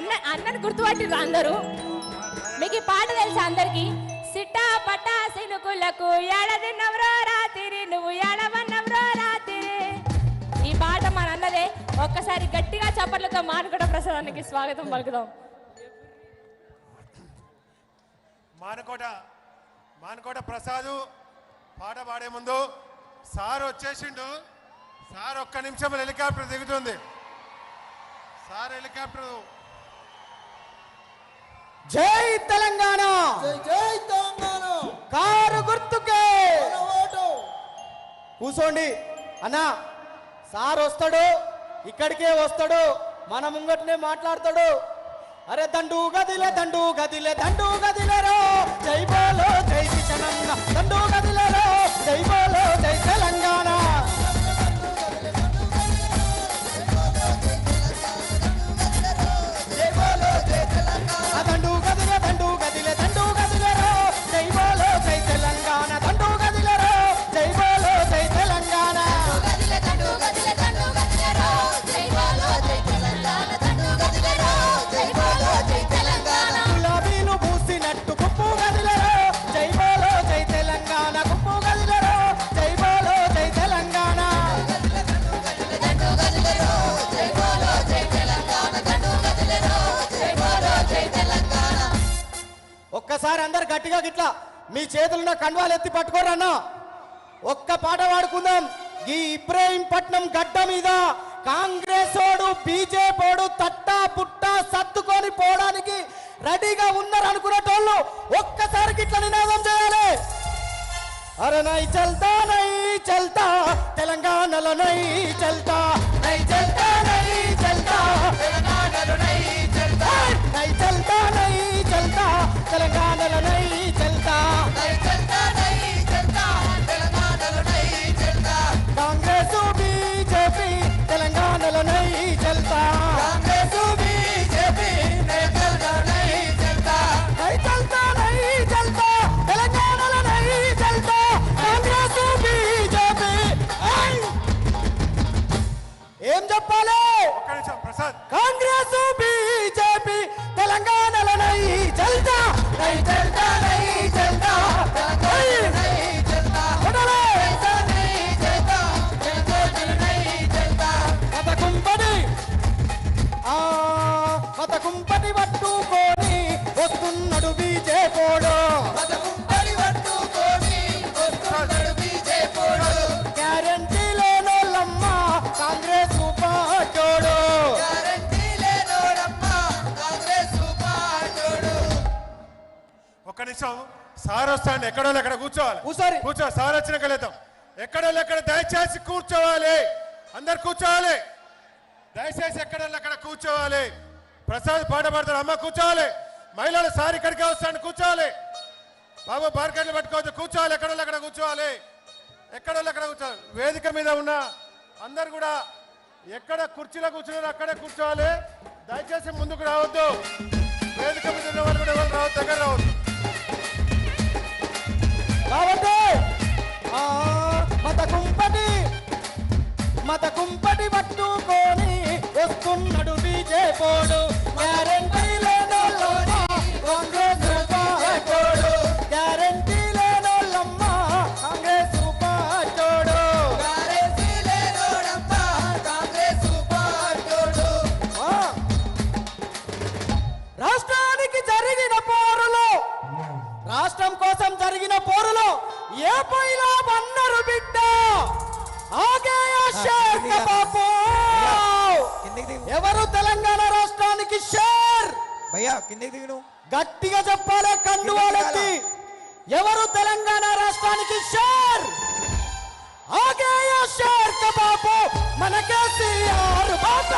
అన్న అన్నని గుర్తుపట్టిరు అందరూ. మీకు ఈ పాట తెలుసా అందరికి? సిట్టా పట్టా సినుకులకు ఎడదిన్నవరో రాత్రి నువ్వు ఎడవన్నవరో రాత్రి ఈ పాట మన అన్నదే. ఒక్కసారి గట్టిగా చప్పట్లతో మానుకోట ప్రసాదానికి స్వాగతం పలుకుదాం. మానుకోట మానకోట ప్రసాదు పాట పాడే ముందు సార్ వచ్చేసిండు. సార్ ఒక్క నిమిషం హెలికాప్టర్ దిగుతుంది. సార్ హెలికాప్టర్ జై తెలంగాణ. జై తెలంగాణ. కారు గుర్తుకే. కూసోండి. అన్నా సార్ వస్తాడు ఇక్కడికే వస్తాడు మన ముంగటనే మాట్లాడతాడు. అరే దండు గదిలే దండు గదిలే దండు గదిలేరో జై బోలో జై కిషనన్న. దండు గదిలేరో జై బోలో జై తెలంగాణ. ఒక్కసారి అందరు గట్టిగా గిట్లా మీ చేతులున్న కండువాలు ఎత్తి పట్టుకోరన్నా ఒక్క పాట పాడుకుందాం. ఈ ఇబ్రాహీంపట్నం గడ్డ మీద కాంగ్రెస్ ఓడు బీజేపీడు తట్టా పుట్టా సర్దుకొని పోవడానికి రెడీగా ఉన్నారు అనుకునేటోళ్ళు ఒక్కసారి గిట్ల నినాదం చేయాలి. అరే నై చల్తా నై చల్తా తెలంగాణలో నై చల్తా. నై చల్తా నై చల్తా తెలంగాణలో నై చల్తా. నై చల్తా నై చల్తా తెలంగాణ తెలంగాణలో నై చల్తా కాంగ్రెస్ బీజేపీ తెలంగాణలో నై చల్తా కాంగ్రెస్ బీజేపీ నేతల్లో పట్టుకొని వస్తున్నాడు బీజేపోడు ఒక్క నిమిషం. సార్ వస్తాండి. ఎక్కడో ఎక్కడ కూర్చోవాలి. కూర్చోరి. కూర్చో సార్ వచ్చిన కలుద్దాం. ఎక్కడో ఎక్కడ దయచేసి కూర్చోవాలి. అందరు కూర్చోవాలి. దయచేసి ఎక్కడో అక్కడ కూర్చోవాలి. ప్రసాద్ పాట పాడతాడు. అమ్మ కూర్చోవాలి. మహిళలు సార్ ఇక్కడికే వస్తాను కూర్చోవాలి. బాబు బార్కెట్లు పట్టుకోవద్దు కూర్చోవాలి. ఎక్కడో అక్కడ కూర్చోవాలి. ఎక్కడో అక్కడ కూర్చోవాలి. వేదిక మీద ఉన్న అందరు కూడా ఎక్కడ కుర్చీలో కూర్చున్నారో అక్కడే కూర్చోవాలి. దయచేసి ముందుకు రావద్దు. రాష్ట్రం కోసం జరిగిన పోరులో ఏ పైలా అన్నారు బిడ్డ. ఎవరు తెలంగాణ రాష్ట్రానికి షేర్? భయ్యా కిందకి దిగు నువ్వు. గట్టిగా చెప్పాలి కండువాలెత్తి ఎవరు తెలంగాణ రాష్ట్రానికి షేర్? ఆగేయ షేర్ కా బాపు మన కేసీఆర్ బాబు